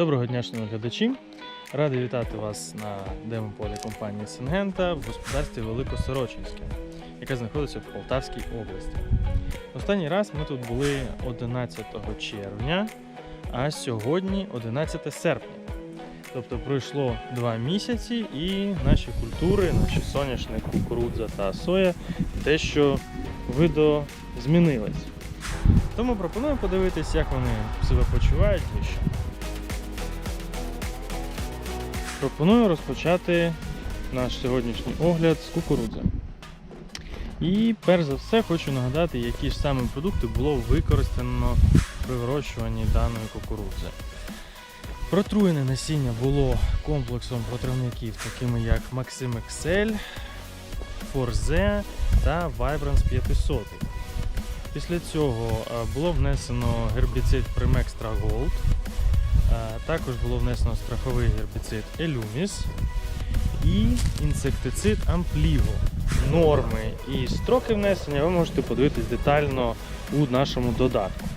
Доброго дня, шановні глядачі. Радий вітати вас на демополі компанії Сингента в господарстві Великосорочинське, яке знаходиться в Полтавській області. Останній раз ми тут були 11 червня, а сьогодні 11 серпня. Тобто пройшло два місяці і наші культури, наші соняшник, кукурудза та соя дещо видозмінились. Тому пропоную подивитись, як вони себе почувають ближче. Пропоную розпочати наш сьогоднішній огляд з кукурудзи. І перш за все хочу нагадати, які ж саме продукти було використано при вирощуванні даної кукурудзи. Протруєне насіння було комплексом протравників, такими як Maxim Excel, Forze та Vibrance 500. Після цього е, було внесено гербіцид Primextra Gold. Е, Також було внесено страховий гербіцид Elumis і інсектицид Amplivo. Норми і строки внесення ви можете подивитись детально у нашому додатку.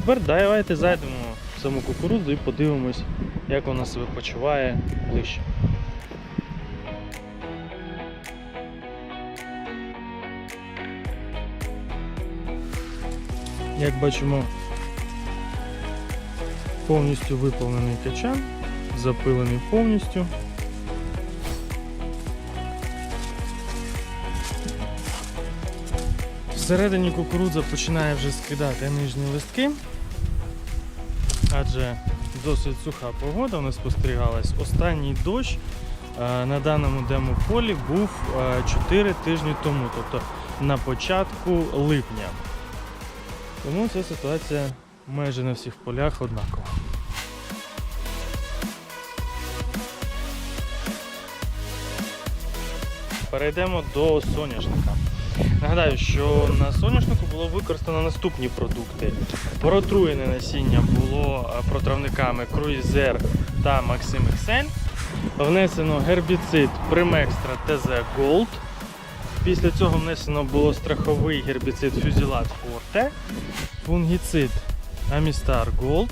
Тепер давайте зайдемо в саму кукурудзу і подивимось, як вона себе почуває ближче. Як бачимо, повністю виповнений качан, запилений повністю. Всередині кукурудза починає вже скидати нижні листки, адже досить суха погода у нас спостерігалась. Останній дощ е, на даному демополі був 4 тижні тому, тобто на початку липня. Тому ця ситуація майже на всіх полях однакова. Перейдемо до соняшника. Нагадаю, що на соняшнику було використано наступні продукти. Протруєне насіння було е, протравниками Круїзер та Maxim Excel. Внесено гербіцид Primextra TZ Gold. Після цього внесено було страховий гербіцид Fusilat Forte, фунгіцид Amistar Gold,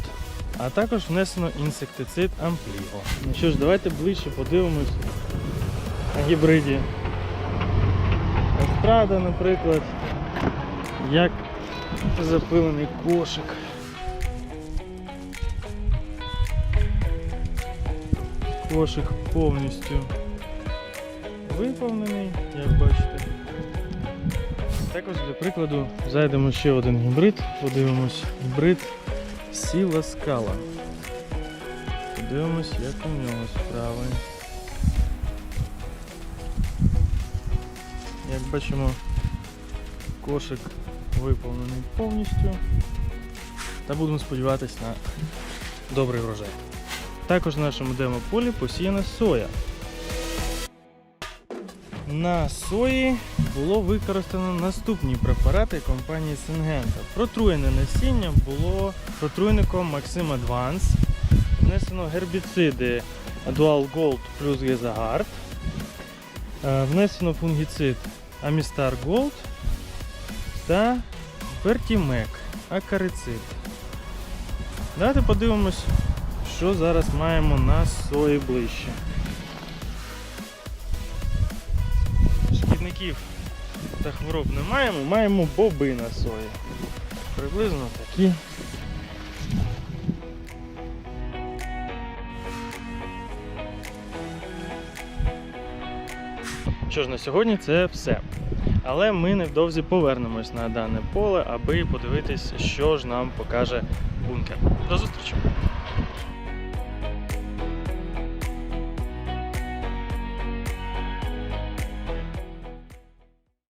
а також внесено інсектицид Ampligo. Ну що ж, давайте ближче подивимось на гібриді. Естрада, наприклад, як запилений кошик. Кошик повністю виповнений, як бачите. Також для прикладу зайдемо ще один гібрид, подивимось гібрид Сіла Скала. Подивимось, як у нього справи. Як бачимо, кошик виповнений повністю. Та будемо сподіватися на добрий врожай. Також в нашому демополі посіяна соя. На сої було використано наступні препарати компанії Syngenta. Протруєне насіння було протруйником Maxim Advance. Внесено гербіциди Dual Gold плюс. Е, Внесено фунгіцид Amistar Gold та Vertimec Акарицид. Давайте подивимось, що зараз маємо на сої ближче. Шкідників та хвороб не маємо, маємо боби на сої. Приблизно такі. Що ж, на сьогодні це все. Але ми невдовзі повернемось на дане поле, аби подивитись, що ж нам покаже бункер. До зустрічі!